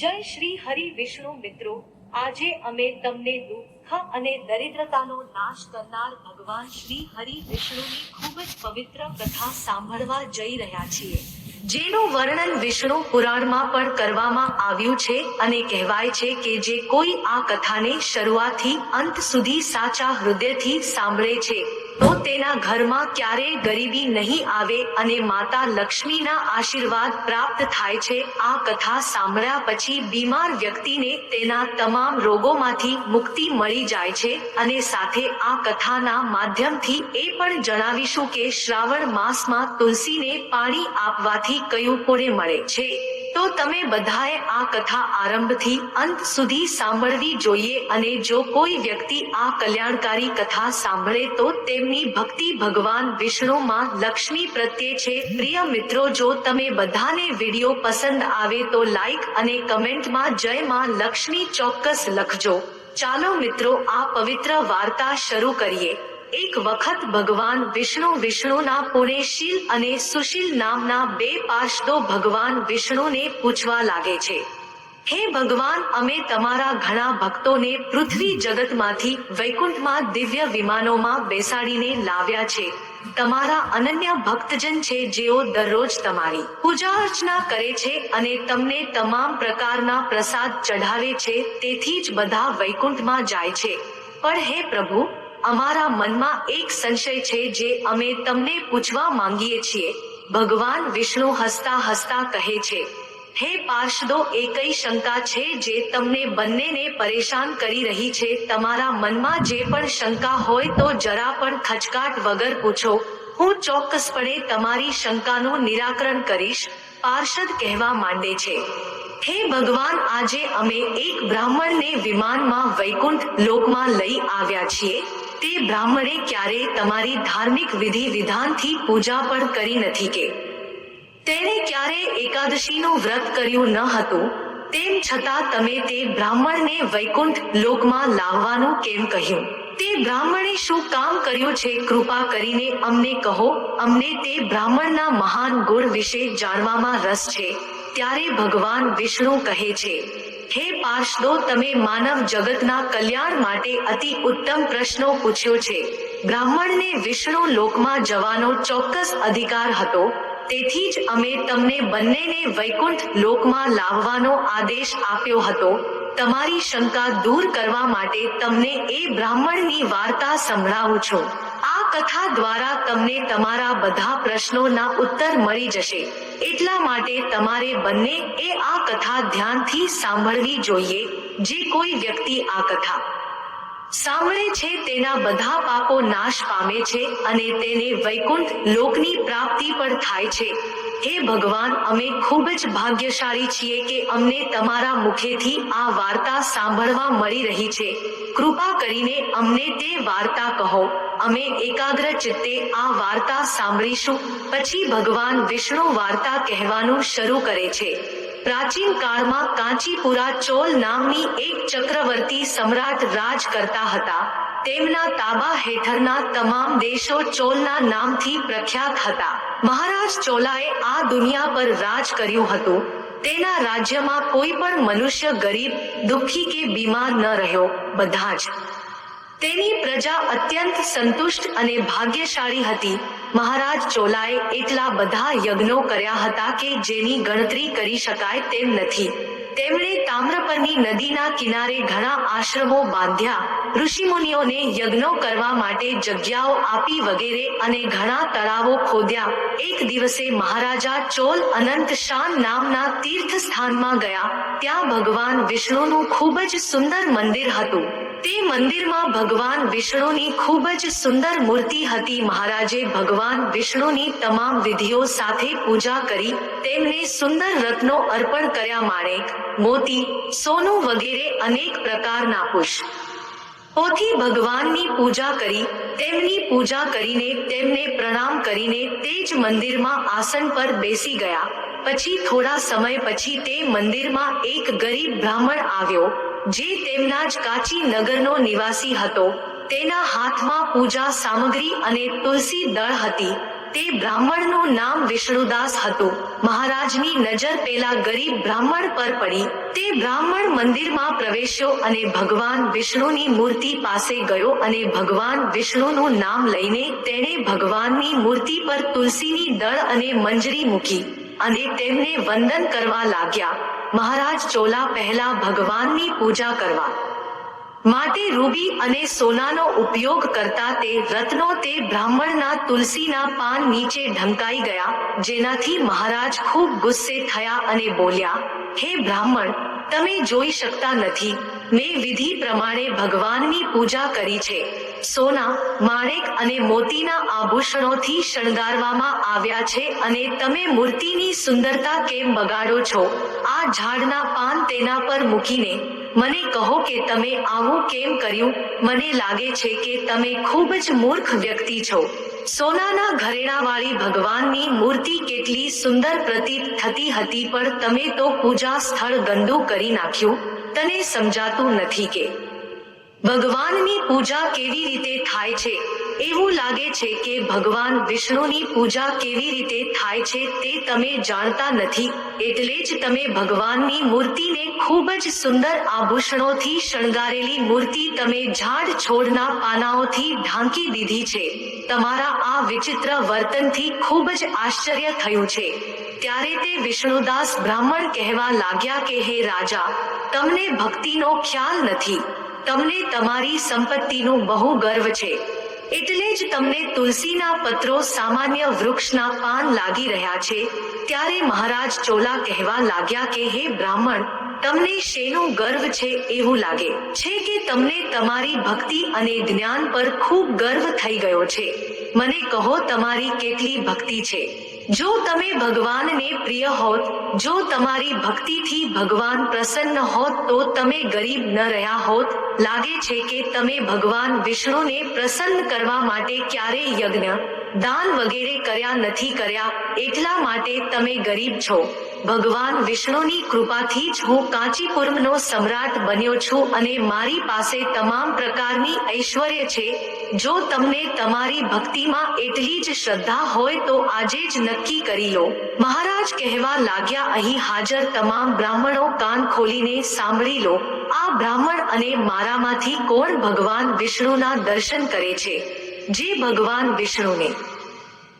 જય શ્રી હરિ વિષ્ણુ મિત્રો, આજે અમે તમને દુઃખ અને દરિદ્રતાનો નાશ કરનાર ભગવાન શ્રી હરિ વિષ્ણુની ખૂબ જ પવિત્ર કથા સાંભળવા જઈ રહ્યા છીએ. જેનું વર્ણન વિષ્ણુ પુરાણમાં પણ કરવામાં આવ્યું છે અને કહેવાય છે કે જે કોઈ આ કથાને શરૂઆતથી અંત સુધી સાચા હૃદયથી સાંભળે છે. તેના ઘરમાં ક્યારેય ગરીબી નહીં આવે અને માતા લક્ષ્મીના આશીર્વાદ પ્રાપ્ત થાય છે, આ કથા સાંભળ્યા પછી બીમાર વ્યક્તિને તેના તમામ રોગોમાંથી મુક્તિ મળી જાય છે અને સાથે આ કથાના માધ્યમથી એ પણ જણાવીશું કે શ્રાવણ માસમાં તુલસીને પાણી આપવાથી કયું પુણ્ય મળે છે. તો તમે બધાએ આ કથા આરંભથી અંત સુધી સાંભળવી જોઈએ અને જો કોઈ વ્યક્તિ આ કલ્યાણકારી કથા સાંભળે તો તેમની ભક્તિ ભગવાન વિષ્ણુમાં લક્ષ્મી પ્રત્યે છે. પ્રિય મિત્રો, જો તમે બધાને વીડિયો પસંદ આવે તો લાઈક અને કમેન્ટમાં જય માં લક્ષ્મી ચોક્કસ લખજો. ચાલો મિત્રો, આ પવિત્ર વાર્તા શરૂ કરીએ. એક વખત ભગવાન વિષ્ણુ વિષ્ણુના પુણેશીલ અને સુશીલ નામના બે પાર્ષદો ભગવાન વિષ્ણુને પૂછવા લાગે છે. હે ભગવાન, અમે તમારા ઘણા ભક્તોને પૃથ્વી જગતમાંથી વૈકુંઠમાં દિવ્ય વિમાનોમાં બેસાડીને લાવ્યા છે. તમારા અનન્ય ભક્તજન છે જેઓ દરરોજ તમારી પૂજા અર્ચના કરે છે અને તમને તમામ પ્રકારના પ્રસાદ ચઢાવે છે, તેથી જ બધા વૈકુંઠમાં જાય છે. પણ હે પ્રભુ અમારા મનમાં એક સંશય છે જે અમે તમને પૂછવા માંગીએ છીએ. ભગવાન વિષ્ણુ હસતા હસતા કહે છે, હે પાર્ષદો, એકઈ શંકા છે જે તમને બંનેને પરેશાન કરી રહી છે. તમારા મનમાં જે પણ શંકા હોય તો જરા પણ ખચકાટ વગર પૂછો. હું ચોક્કસપણે તમારી શંકાનું નિરાકરણ કરીશ. પાર્ષદ કહેવા માંડે છે, હે ભગવાન, આજે અમે એક બ્રાહ્મણને વિમાનમાં વૈકુંઠ લોકમાં લઈ આવ્યા છીએ. તે બ્રાહ્મણે ક્યારે તમારી ધાર્મિક વિધિ વિધાનથી પૂજા પણ કરી નથી કે. તેણે ક્યારે એકાદશીનું વ્રત કર્યું ન હતું, તેમ છતાં તમે તે બ્રાહ્મણને વૈકુંઠ લોકમાં લાવવાનું કેમ કહ્યું? તે બ્રાહ્મણે શું કામ કર્યું છે કૃપા કરીને અમને કહો, અમને તે બ્રાહ્મણના મહાન ગુણ વિશે જાણવામાં રસ છે, ત્યારે ભગવાન વિષ્ણુ કહે છે. હે પાર્ષદો તમે માનવ જગતના કલ્યાણ માટે અતિ ઉત્તમ પ્રશ્નો પૂછ્યો છે. બ્રાહ્મણને વિષ્ણુ લોકમાં જવાનો ચોક્કસ અધિકાર હતો. તેથી જ અમે તમને બંનેને વૈકુંઠ લોકમાં લાવવાનો આદેશ આપ્યો હતો. તમારી શંકા દૂર કરવા માટે તમને એ બ્રાહ્મણની વાર્તા સંભળાવું છું. કથા દ્વારા તમને તમારા બધા પ્રશ્નોના ઉત્તર મળી જશે. એટલા માટે તમારે બંને એ આ કથા ધ્યાનથી સાંભળવી જોઈએ, જે કોઈ વ્યક્તિ આ કથા સાંભળે છે તેના બધા પાપો નાશ પામે છે અને તેને વૈકુંઠ લોકની પ્રાપ્તિ પણ થાય છે. હે ભગવાન, અમે ખૂબ જ ભાગ્યશાળી છીએ કે અમને તમારા મુખેથી આ વાર્તા સાંભળવા મળી રહી છે. કૃપા કરીને અમને તે વાર્તા કહો. અમે એકાગ્ર ચિત્તે આ વાર્તા સાંભળીશું. પછી ભગવાન વિષ્ણુ વાર્તા કહેવાનું શરૂ કરે છે. પ્રાચીન કાળમાં કાંચીપુરા ચોલ નામની એક ચક્રવર્તી સમ્રાટ રાજ કરતા હતા. તેમના તાબા હેઠળના તમામ દેશો ચોલના નામથી પ્રખ્યાત હતા. મહારાજ ચોલાએ આ દુનિયા પર રાજ કર્યું હતું. તેના રાજ્યમાં કોઈ પણ મનુષ્ય ગરીબ, દુઃખી કે બીમાર ન રહ્યો. બધા જ. તેની પ્રજા અત્યંત સંતુષ્ટ અને ભાગ્યશાળી હતી. મહારાજ ચોલાએ એટલા બધા યજ્ઞો કર્યા હતા કે જેની ગણતરી કરી શકાય તેમ નથી. તેમણે તામ્રપરની નદીના કિનારે ઘણા આશ્રમો બાંધ્યા. ઋષિમુનિઓને યજ્ઞો કરવા માટે જગ્યાઓ આપી વગેરે અને ઘણા તળાવો ખોદ્યા. એક દિવસે મહારાજા ચોલ અનંત શાન નામના તીર્થ સ્થાનમાં ગયા. ત્યાં ભગવાન વિષ્ણુનું ખૂબ જ સુંદર મંદિર હતું. તે મંદિરમાં ભગવાન વિષ્ણુની ખૂબ જ સુંદર મૂર્તિ હતી. મહારાજે ભગવાન વિષ્ણુની તમામ વિધિઓ સાથે પૂજા કરી. તેમને સુંદર રત્નો અર્પણ કર્યા માણેક મોતી, સોનું વગેરે અનેક પ્રકારના પુષ્પ. પોથી ભગવાનની પૂજા કરી, તેમની પૂજા કરીને, તેમને પ્રણામ કરીને તે જ મંદિરમાં આસન પર બેસી ગયા. પછી થોડા સમય પછી તે મંદિરમાં એક ગરીબ બ્રાહ્મણ આવ્યો, જે તેમના જ કાચી નગરનો નિવાસી હતો. તેના હાથમાં પૂજા સામગ્રી અને તુલસી દળ હતી. તે બ્રાહ્મણનું નામ વિષ્ણુદાસ હતું. મહારાજની નજર પેલા ગરીબ બ્રાહ્મણ પર પડી. તે બ્રાહ્મણ મંદિરમાં પ્રવેશ્યો અને ભગવાન વિષ્ણુની મૂર્તિ પાસે ગયો અને ભગવાન વિષ્ણુનું નામ લઈને તેણે ભગવાનની મૂર્તિ પર તુલસીની દળ અને મંજરી મૂકી અને તેમને વંદન કરવા લાગ્યા. મહારાજ ચોલા પહેલા ભગવાનની પૂજા કરવા માટે, રૂબી અને સોનાનો ઉપયોગ કરતા તે રત્નો તે બ્રાહ્મણના તુલસીના પાન નીચે ઢંકાઈ ગયા, જેનાથી મહારાજ ખૂબ ગુસ્સે થયા અને બોલ્યા, હે બ્રાહ્મણ, તમે જોઈ શકતા નથી. મેં વિધિ પ્રમાણે ભગવાનની પૂજા કરી છે. સોના, માણેક અને મોતીના આભૂષણોથી શણગારવામાં આવ્યા છે અને તમે મૂર્તિની સુંદરતા કેમ બગાડો છો? આ ઝાડના પાન તેના પર મૂકીને મને કહો કે તમે આવું કેમ કર્યું? મને લાગે છે કે તમે ખૂબ જ મૂર્ખ વ્યક્તિ છો. સોનાના ઘરેણાવાળી ભગવાનની મૂર્તિ કેટલી સુંદર પ્રતીત થતી હતી, પણ તમે તો પૂજા સ્થળ ગંદુ કરી નાખ્યું. તને સમજાતું નથી કે ભગવાનની પૂજા કેવી રીતે થાય છે? એવું લાગે છે કે ભગવાન વિષ્ણુની પૂજા કેવી રીતે થાય છે તે તમે જાણતા નથી. એટલે જ તમે ભગવાનની મૂર્તિને ખૂબ જ સુંદર આભૂષણોથી શણગારેલી મૂર્તિ તમે ઝાડ છોડના પાનાઓથી ઢાંકી દીધી છે. તમારા આ વિચિત્ર વર્તનથી ખૂબ જ આશ્ચર્ય થયું છે. ત્યારે તે વિષ્ણુદાસ બ્રાહ્મણ કહેવા લાગ્યા કે, હે રાજા, તમને ભક્તિનો ખ્યાલ નથી. તમને તમારી સંપત્તિનું બહુ ગર્વ છે. એટલે જ તમને તુલસીના પત્રો સામાન્ય વૃક્ષના પાન લાગી રહ્યા છે. ત્યારે મહારાજ ચોલા કહેવા લાગ્યા કે, હે બ્રાહ્મણ, તમને શેનું ગર્વ છે એવું લાગે? છે કે તમને તમારી ભક્તિ અને જ્ઞાન પર ખૂબ ગર્વ થઈ ગયો છે? મને કહો તમારી કેટલી ભક્તિ છે? જો તમે ભગવાનને પ્રિય હોત, જો તમારી ભક્તિથી ભગવાન પ્રસન્ન હોત, તો તમે ગરીબ ન રહ્યા હોત. લાગે છે કે તમે ભગવાન વિષ્ણુને પ્રસન્ન કરવા માટે ક્યારેય યજ્ઞ, દાન વગેરે કર્યા નથી કર્યા, એટલા માટે તમે ગરીબ છો. ભગવાન વિષ્ણુની કૃપાથી જ હું કાંચીપુરમનો સમ્રાટ બન્યો છું અને મારી પાસે તમામ પ્રકારની ઐશ્વર્ય છે. જો તમને તમારી ભક્તિમાં એટલી જ શ્રદ્ધા હોય તો આજે જ નક્કી કરી લો. મહારાજ કહેવા લાગ્યા, અહીં હાજર તમામ બ્રાહ્મણો કાન ખોલીને સાંભળી લો. આ બ્રાહ્મણ અને મારામાંથી કોણ ભગવાન વિષ્ણુના દર્શન કરે છે? જે ભગવાન વિષ્ણુને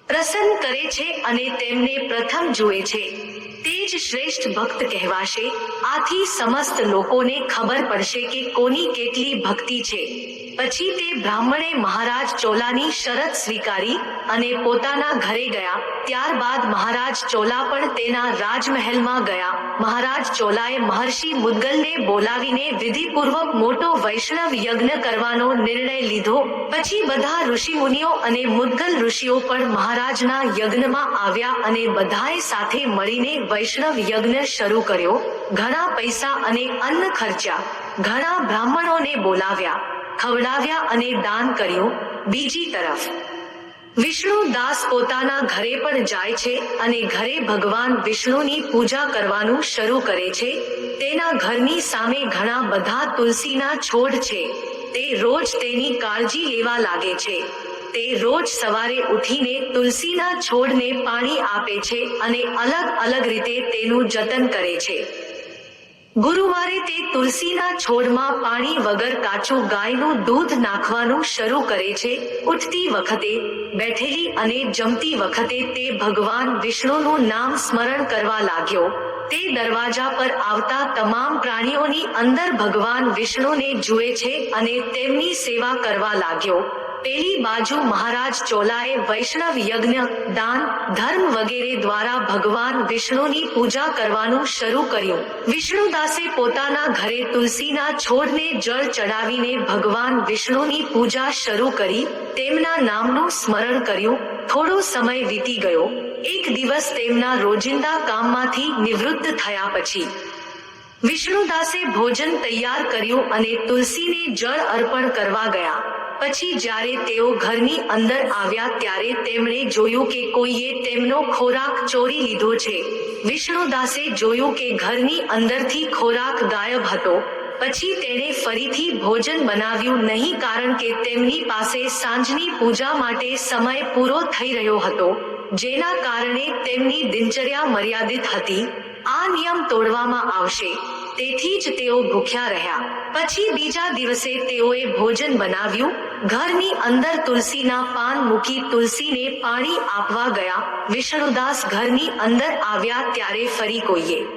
પ્રસન્ન કરે છે અને તેમને પ્રથમ જુએ છે. તે જ શ્રેષ્ઠ ભક્ત કહેવાશે. આથી સમસ્ત લોકોને ખબર પડશે કે કોની કેટલી ભક્તિ છે. પછી તે બ્રાહ્મણે મહારાજ ચોલાની શરત સ્વીકારી અને પોતાના ઘરે ગયા. ત્યારબાદ મહારાજ ચોલા પણ તેના રાજમહેલમાં ગયા. મહારાજ ચોલાએ મહર્ષિ મુદ્ગલને બોલાવીને વિધિપૂર્વક મોટો વૈષ્ણવ યજ્ઞ કરવાનો નિર્ણય લીધો. પછી બધા ઋષિમુનિઓ અને મુદ્ગલ ઋષિઓ પણ મહારાજના યજ્ઞમાં આવ્યા અને બધાએ સાથે મળીને વૈષ્ણવ યજ્ઞ શરૂ કર્યો. ઘણા પૈસા અને અન્ન ખર્ચ્યા. ઘણા બ્રાહ્મણોને બોલાવ્યા. ખવડાવ્યા અને દાન કર્યું. બીજી તરફ, વિષ્ણુ દાસ પોતાના ઘરે પણ જાય છે અને ઘરે ભગવાન વિષ્ણુની પૂજા કરવાનું શરૂ કરે છે. તેના ઘરની સામે ઘણા બધા તુલસીના છોડ છે. તે રોજ તેની કાળજી લેવા લાગે છે. તે રોજ સવારે ઉઠીને તુલસીના છોડને પાણી આપે છે અને અલગ અલગ રીતે તેનું જતન કરે છે. ગુરુવારે તે તુલસીના છોડમાં પાણી વગર કાચું ગાયનું દૂધ નાખવાનું શરૂ કરે છે. ઉઠતી વખતે, બેઠેલી અને જમતી વખતે તે ભગવાન વિષ્ણુનું નામ સ્મરણ કરવા લાગ્યો. તે દરવાજા પર આવતા તમામ પ્રાણીઓની અંદર ભગવાન વિષ્ણુને જુએ છે અને તેમની સેવા કરવા લાગ્યો. પેલી બાજુ મહારાજ ચોલાએ વૈષ્ણવ યજ્ઞ, દાન, ધર્મ વગેરે દ્વારા ભગવાન વિષ્ણુની પૂજા કરવાનું શરૂ કર્યું. વિષ્ણુદાસે પોતાના ઘરે તુલસીના છોડને જળ ચડાવીને ભગવાન વિષ્ણુની પૂજા શરૂ કરી, તેમના નામનું સ્મરણ કર્યું. થોડો સમય વીતી ગયો. એક દિવસ તેમના રોજિંદા કામમાંથી નિવૃત્ત થયા પછી, વિષ્ણુદાસે ભોજન તૈયાર કર્યું અને તુલસીને જળ અર્પણ કરવા ગયા. પછી જ્યારે તેઓ ઘરની અંદર આવ્યા ત્યારે તેમણે જોયું કે કોઈએ તેમનો ખોરાક ચોરી લીધો છે. વિષ્ણુદાસે જોયું કે ઘરની અંદરથી ખોરાક ગાયબ હતો. પછી તેણે ફરીથી ભોજન બનાવ્યું નહીં કારણ કે તેમની પાસે સાંજની પૂજા માટે સમય પૂરો થઈ રહ્યો હતો, જેના કારણે તેમની દિનચર્યા મર્યાદિત હતી. આ નિયમ તોડવામાં આવશે. તેથી જ તેઓ ભૂખ્યા રહ્યા. પછી બીજા દિવસે તેઓએ ભોજન બનાવ્યું. ઘરની અંદર તુલસીના પાન મૂકી તુલસીને પાણી આપવા ગયા. વિષ્ણુદાસ ઘરની અંદર આવ્યા ત્યારે ફરી કોઈએ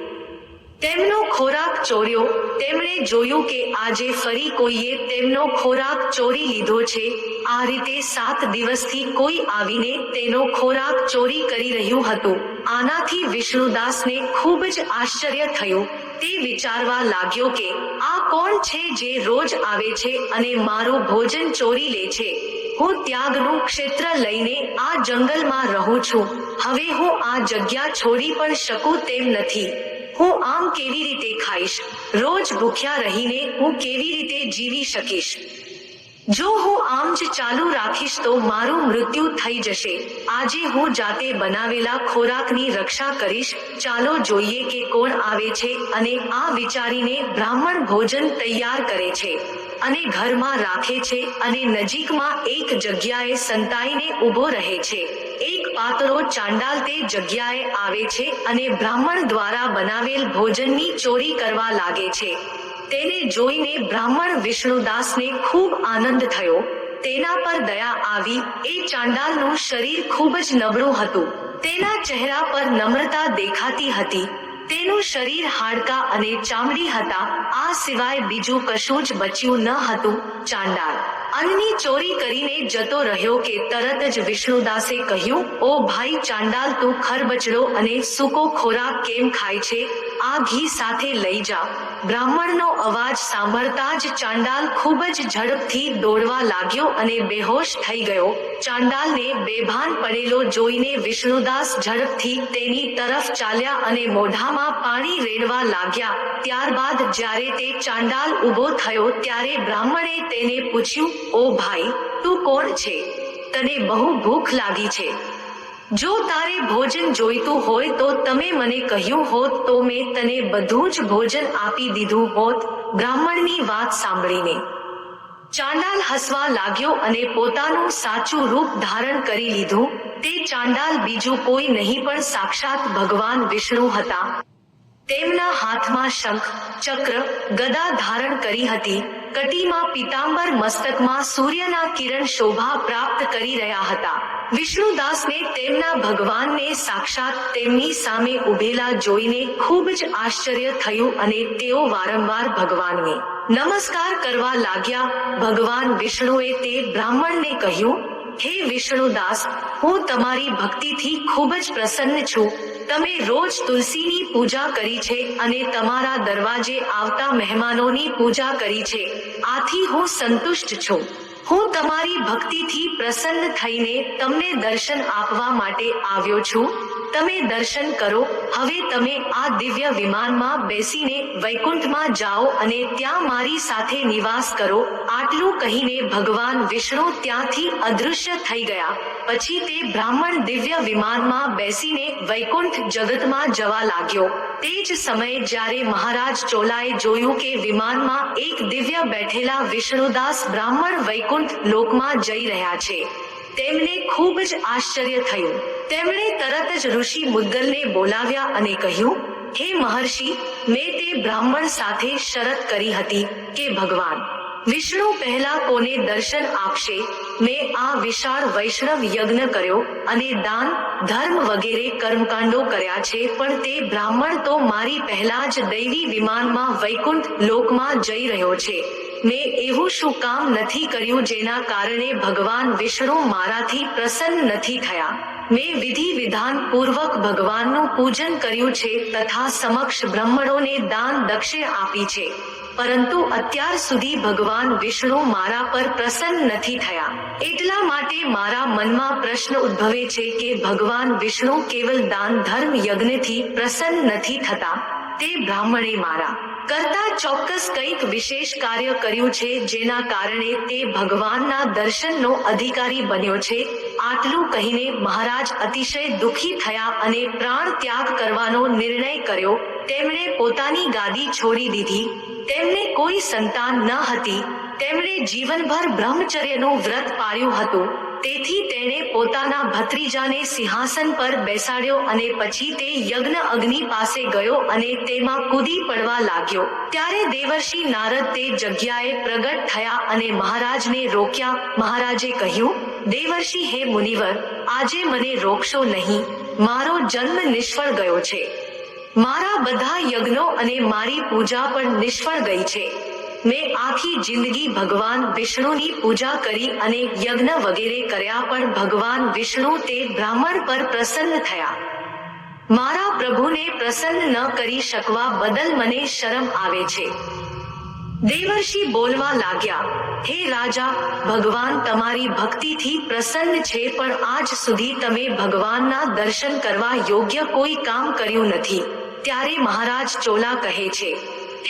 તેમનો ખોરાક ચોર્યો. તેમણે જોયું કે આજે ફરી કોઈએ તેમનો ખોરાક ચોરી લીધો છે. આ રીતે સાત દિવસથી કોઈ આવીને તેનો ખોરાક ચોરી કરી રહ્યું હતું. આનાથી વિષ્ણુદાસને ખૂબ જ આશ્ચર્ય થયું. તે વિચારવા લાગ્યો કે આ કોણ છે જે રોજ આવે છે અને મારું ભોજન ચોરી લે છે? હું ત્યાગનું ક્ષેત્ર લઈને આ જંગલમાં રહું છું. હવે હું આ જગ્યા છોડી પણ શકું તેમ નથી. હું આમ કેવી રીતે ખાઈશ? રોજ ભૂખ્યા રહીને હું કેવી રીતે જીવી શકીશ? જો હું આમ જ ચાલુ રાખીશ તો મારું મૃત્યુ થઈ જશે. આજે હું જાતે બનાવેલા ખોરાકની રક્ષા કરીશ. ચાલો જોઈએ કે કોણ આવે છે અને આ વિચારીને બ્રાહ્મણ ભોજન તૈયાર કરે છે અને ઘરમાં રાખે છે અને નજીકમાં એક જગ્યાએ સંતાઈને ઊભો રહે છે. એક પાતળો ચાંડાલ તે જગ્યાએ આવે છે અને બ્રાહ્મણ દ્વારા બનાવેલ ભોજનની ચોરી કરવા લાગે છે. તેને જોઈને બ્રાહ્મણ વિષ્ણુદાસને ખૂબ આનંદ થયો. તેના પર દયા આવી. એ ચાંડાલનું શરીર ખૂબ જ નબળું હતું. તેના ચહેરા પર નમ્રતા દેખાતી હતી. તેનું શરીર હાડકા અને ચામડી હતા. આ સિવાય બીજું કશું જ બચ્યું ન હતું ચાંડાળ અન્નની ચોરી કરીને જતો રહ્યો કે તરત જ વિષ્ણુદાસે કહ્યું, ઓ ભાઈ ચાંડાલ, તું ખરબચડો અને સૂકો ખોરાક કેમ ખાય છે? આ ઘી સાથે લઈ જા. બ્રાહ્મણનો અવાજ સાંભળતા જ ચાંડાલ ખૂબ જ ઝડપથી દોડવા લાગ્યો અને બેહોશ થઈ ગયો. ચાંડાલને બેભાન પડેલો જોઈને વિષ્ણુદાસ ઝડપથી તેની તરફ ચાલ્યા અને મોઢામાં પાણી રેડવા લાગ્યા. ત્યારબાદ જ્યારે તે ચાંડાલ ઊભો થયો ત્યારે બ્રાહ્મણે તેને પૂછ્યું, ઓ ભાઈ, તું કોણ છે? તને બહુ ભૂખ લાગી છે. જો તારે ભોજન જોઈતું હોય તો તમે મને કહ્યું હોત તો મેં તને બધું જ ભોજન આપી દીધું હોત, બ્રાહ્મણની વાત સાંભળીને. ચાંડાલ હસવા લાગ્યો અને પોતાનું સાચું રૂપ ધારણ કરી લીધું. તે ચાંડાલ બીજું કોઈ નહીં પણ સાક્ષાત ભગવાન વિષ્ણુ હતા. તેમના હાથમાં શંખ, ચક્ર, ગદા ધારણ કરી હતી. કટીમાં પિતાંબર મસ્તકમાં સૂર્યના કિરણ શોભા પ્રાપ્ત કરી રહ્યા હતા. વિષ્ણુદાસને તેમના ભગવાનને સાક્ષાત તેમની સામે ઉભેલા જોઈને ખૂબ જ આશ્ચર્ય થયું અને તેઓ વારંવાર ભગવાનને નમસ્કાર કરવા લાગ્યા. ભગવાન વિષ્ણુએ તે બ્રાહ્મણને કહ્યું, હે વિષ્ણુદાસ, હું તમારી ભક્તિથી ખૂબ જ પ્રસન્ન છું. તમે રોજ તુલસીની પૂજા કરી છે અને તમારા દરવાજે આવતા મહેમાનોની પૂજા કરી છે. આથી હું સંતુષ્ટ છું. હું તમારી ભક્તિથી પ્રસન્ન થઈને તમને દર્શન આપવા માટે આવ્યો છું. તમે દર્શન કરો, હવે તમે આ દિવ્ય વિમાનમાં બેસીને વૈકુંઠમાં જાઓ અને ત્યાં મારી સાથે નિવાસ કરો. આટલું કહીને ભગવાન વિષ્ણુ ત્યાંથી અદૃશ્ય થઈ ગયા. પછી તે બ્રાહ્મણ દિવ્ય વિમાનમાં બેસીને વૈકુંઠ જગતમાં જવા લાગ્યો. તે જ સમયે જ્યારે મહારાજ ચોલાએ જોયું કે વિમાનમાં એક દિવ્ય બેઠેલા વિષ્ણુદાસ બ્રાહ્મણ વૈકુંઠ લોકમાં જઈ રહ્યા છે, તેમને ખૂબ જ આશ્ચર્ય થયું. તેમણે તરત જ ઋષિ મુદ્ગલને બોલાવ્યા અને કહ્યું, હે મહર્ષિ, મેં તે બ્રાહ્મણ સાથે શરત કરી હતી કે ભગવાન, વિષ્ણુ પહેલા કોને દર્શન આપશે? મેં આ વિશાળ વૈષ્ણવ યજ્ઞ કર્યો અને દાન, ધર્મ વગેરે કર્મકાંડો કર્યા છે, પણ તે બ્રાહ્મણ તો મારી પહેલા જ દૈવી વિમાનમાં વૈકુંઠ લોકમાં જઈ રહ્યો છે. મેં એવું શું કામ નથી કર્યું જેના કારણે ભગવાન વિષ્ણુ મારાથી પ્રસન્ન નથી થયા? મેં વિધિ વિધાન પૂર્વક ભગવાનનું પૂજન કર્યું છે તથા સમક્ષ બ્રાહ્મણોને દાન દક્ષિણ આપી છે. પરંતુ અત્યાર સુધી ભગવાન વિષ્ણુ મારા પર પ્રસન્ન નથી થયા. એટલા માટે મારા મનમાં પ્રશ્ન ઉદ્ભવે છે કે ભગવાન વિષ્ણુ કેવલ દાન ધર્મ યજ્ઞથી પ્રસન્ન નથી થતા? તે બ્રાહ્મણે મારા કરતા ચોક્કસ કંઈક વિશેષ કાર્ય કર્યું છે, જેના કારણે તે ભગવાનના દર્શનનો અધિકારી બન્યો છે. આટલું કહીને મહારાજ અતિશય દુખી થયા અને પ્રાણ ત્યાગ કરવાનો નિર્ણય કર્યો. તેમણે પોતાની ગાદી છોડી દીધી. તેમને કોઈ સંતાન ન હતી. તેમણે જીવનભર બ્રહ્મચર્યનું વ્રત પાળ્યું હતું. તેથી તેણે પોતાના ભત્રીજાને સિંહાસન પર બેસાડ્યો અને પછી તે યજ્ઞ અગ્નિ પાસે ગયો અને તેમાં કૂદી પડવા લાગ્યો. ત્યારે દેવર્ષિ નારદ તે જગ્યાએ પ્રગટ થયા અને મહારાજને રોક્યા. મહારાજે કહ્યું, દેવર્ષિ હે મુનિવર, આજે મને રોકશો નહીં. મારો જન્મ નિષ્ફળ ગયો છે. મારા બધા યજ્ઞો અને મારી પૂજા પણ નિષ્ફળ ગઈ છે. મેં આખી જિંદગી ભગવાન વિષ્ણુની પૂજા કરી અને યજ્ઞ વગેરે કર્યા પણ ભગવાન વિષ્ણુ તે બ્રાહ્મણ પર પ્રસન્ન થયા. મારા પ્રભુને પ્રસન્ન ન કરી શકવા બદલ મને શરમ આવે છે. દેવર્ષિ બોલવા લાગ્યા, હે રાજા, ભગવાન તમારી ભક્તિથી પ્રસન્ન છે, પણ આજ સુધી તમે ભગવાનના દર્શન કરવા યોગ્ય કોઈ કામ કર્યું નથી. ત્યારે મહારાજ ચોલા કહે છે,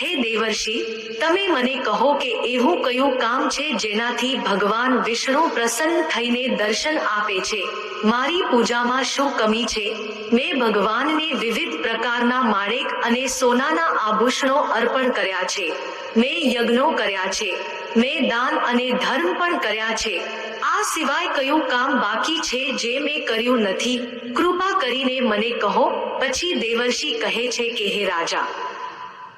હે દેવર્ષિ, તમે મને કહો કે એવું કયું કામ છે જેનાથી ભગવાન વિષ્ણુ પ્રસન્ન થઈને દર્શન આપે છે? મારી પૂજામાં શું કમી છે? મેં ભગવાનને વિવિધ પ્રકારના માળેક અને સોનાના આભૂષણો અર્પણ કર્યા છે. મેં યજ્ઞો કર્યા છે. મેં દાન અને ધર્મ પણ કર્યા છે. આ સિવાય કયું કામ બાકી છે જે મેં કર્યું નથી? કૃપા કરીને મને કહો, પછી દેવર્ષિ કહે છે કે, હે રાજા,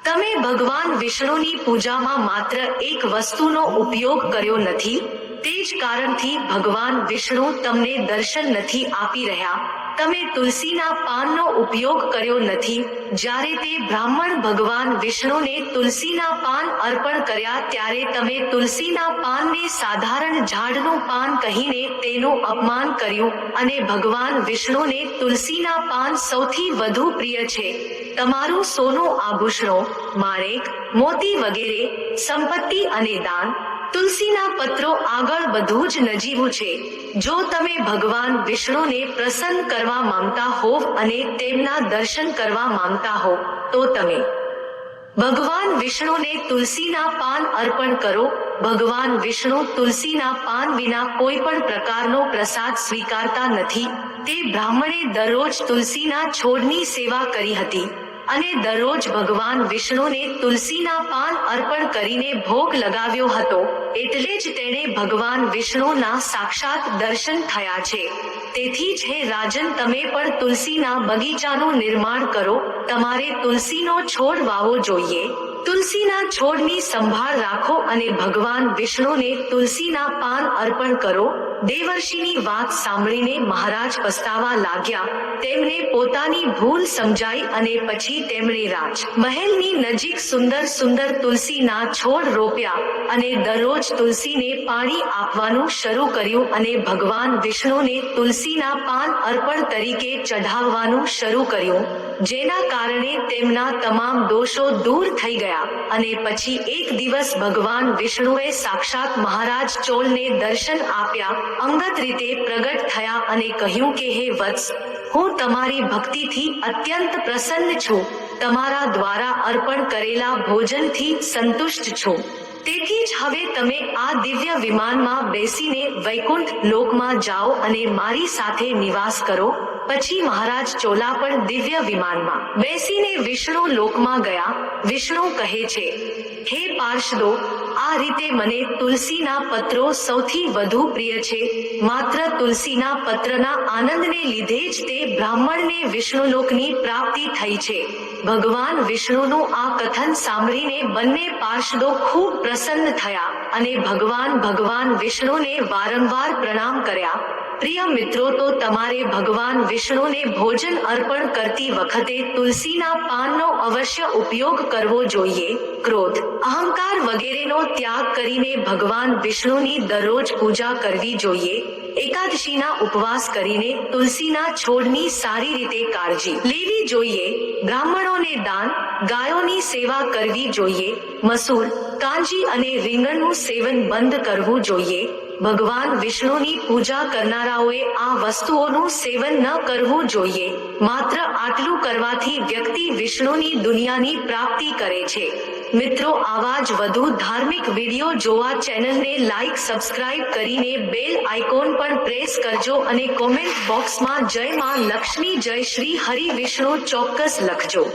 તમે ભગવાન વિષ્ણુની પૂજામાં માત્ર એક વસ્તુનો ઉપયોગ કર્યો નથી? તે જ કારણથી ભગવાન વિષ્ણુ તમને દર્શન નથી આપી રહ્યા. તમે તુલસીના પાનનો ઉપયોગ કર્યો નથી. જ્યારે તે બ્રાહ્મણ ભગવાન વિષ્ણુને તુલસીના પાન અર્પણ કર્યા, ત્યારે તમે તુલસીના પાનને સાધારણ ઝાડનું પાન કહીને તેનું અપમાન કર્યું અને ભગવાન વિષ્ણુને તુલસીના પાન સૌથી વધુ પ્રિય છે. તમારું સોનું આભૂષણો, માણેક, મોતી વગેરે, સંપત્તિ અને દાન તુલસીના પત્રો આગળ બધું જ નજીવું છે. જો તમે ભગવાન વિષ્ણુને પ્રસન્ન કરવા માંગતા હોવ અને તેમના દર્શન કરવા માંગતા હો, તો તમે ભગવાન વિષ્ણુને તુલસીના પાન અર્પણ કરો. ભગવાન વિષ્ણુ તુલસીના પાન વિના કોઈ પણ પ્રકારનો પ્રસાદ સ્વીકારતા નથી. તે બ્રાહ્મણે દરરોજ તુલસીના છોડની સેવા કરી હતી. અને દરરોજ ભગવાન વિષ્ણુને તુલસીના પાન અર્પણ કરીને ભોગ લગાવ્યો હતો, એટલે જ તેણે ભગવાન વિષ્ણુના સાક્ષાત દર્શન થયા છે. તેથી જ હે રાજન, તમે પણ તુલસીના બગીચાનું નિર્માણ કરો, તમારે તુલસીનો છોડ વાવવો જોઈએ. તુલસીના છોડની સંભાળ રાખો અને ભગવાન વિષ્ણુને તુલસીના પાન અર્પણ કરો દેવર્ષિની વાત સાંભળીને મહારાજ પસ્તાવા લાગ્યા. તેમને પોતાની ભૂલ સમજાઈ અને પછી તેમણે રાજ. મહેલની નજીક સુંદર સુંદર તુલસીના છોડ રોપ્યા અને દરરોજ તુલસીને પાણી આપવાનું શરૂ કર્યું અને ભગવાન વિષ્ણુને તુલસીના પાન અર્પણ તરીકે ચઢાવવાનું શરૂ કર્યું, જેના કારણે તેમના તમામ દોષો દૂર થઈ ગયા અને પછી એક દિવસ ભગવાન વિષ્ણુએ સાક્ષાત મહારાજ ચોલને દર્શન આપ્યા અંગત રીતે પ્રગટ થયા અને કહ્યું કે, હે વત્સ, હું તમારી ભક્તિથી અત્યંત પ્રસન્ન છું. તમારા દ્વારા અર્પણ કરેલા ભોજનથી સંતુષ્ટ છું. તેથી જ હવે તમે આ દિવ્ય વિમાનમાં બેસીને વૈકુંઠ લોકમાં જાઓ અને મારી સાથે નિવાસ કરો. પછી મહારાજ ચોલા પણ દિવ્ય વિમાનમાં. બેસીને વિષ્ણુ લોકમાં ગયા. વિષ્ણુ કહે છે, હે પાર્ષદો, આ રીતે મને તુલસીના પત્રો સૌથી વધુ પ્રિય છે. માત્ર તુલસીના પત્રના આનંદને લીધે જ તે બ્રાહ્મણને વિષ્ણુલોકની પ્રાપ્તિ થઈ છે. ભગવાન વિષ્ણુનું આ કથન સાંભળીને બંને પાર્ષદો ખૂબ પ્રસન્ન થયા અને ભગવાન ભગવાન વિષ્ણુને વારંવાર પ્રણામ કર્યા. પ્રિય મિત્રો, તો તમારે ભગવાન વિષ્ણુને ભોજન અર્પણ કરતી વખતે તુલસીના પાનનો અવશ્ય ઉપયોગ કરવો જોઈએ. ક્રોધ, અહંકાર વગેરેનો ત્યાગ કરીને ભગવાન વિષ્ણુની દરરોજ પૂજા કરવી જોઈએ. એકાદશીના ઉપવાસ કરીને તુલસીના છોડની સારી રીતે કાળજી લેવી જોઈએ, બ્રાહ્મણોને દાન, ગાયોની સેવા કરવી જોઈએ, મસૂર, કાંજી અને રીંગણનું સેવન બંધ કરવું જોઈએ. ભગવાન વિષ્ણુની પૂજા કરનારાઓએ આ વસ્તુઓનું સેવન ન કરવું જોઈએ. માત્ર આટલું કરવાથી વ્યક્તિ વિષ્ણુની દુનિયાની પ્રાપ્તિ કરે છે. મિત્રો, આવા જ વધુ ધાર્મિક વીડિયો જોવા ચેનલને લાઈક સબસ્ક્રાઇબ કરીને બેલ આઇકોન પણ પ્રેસ કરજો અને કોમેન્ટ બોક્સમાં જય માં લક્ષ્મી, જય શ્રી હરિ વિષ્ણુ ચોક્કસ લખજો.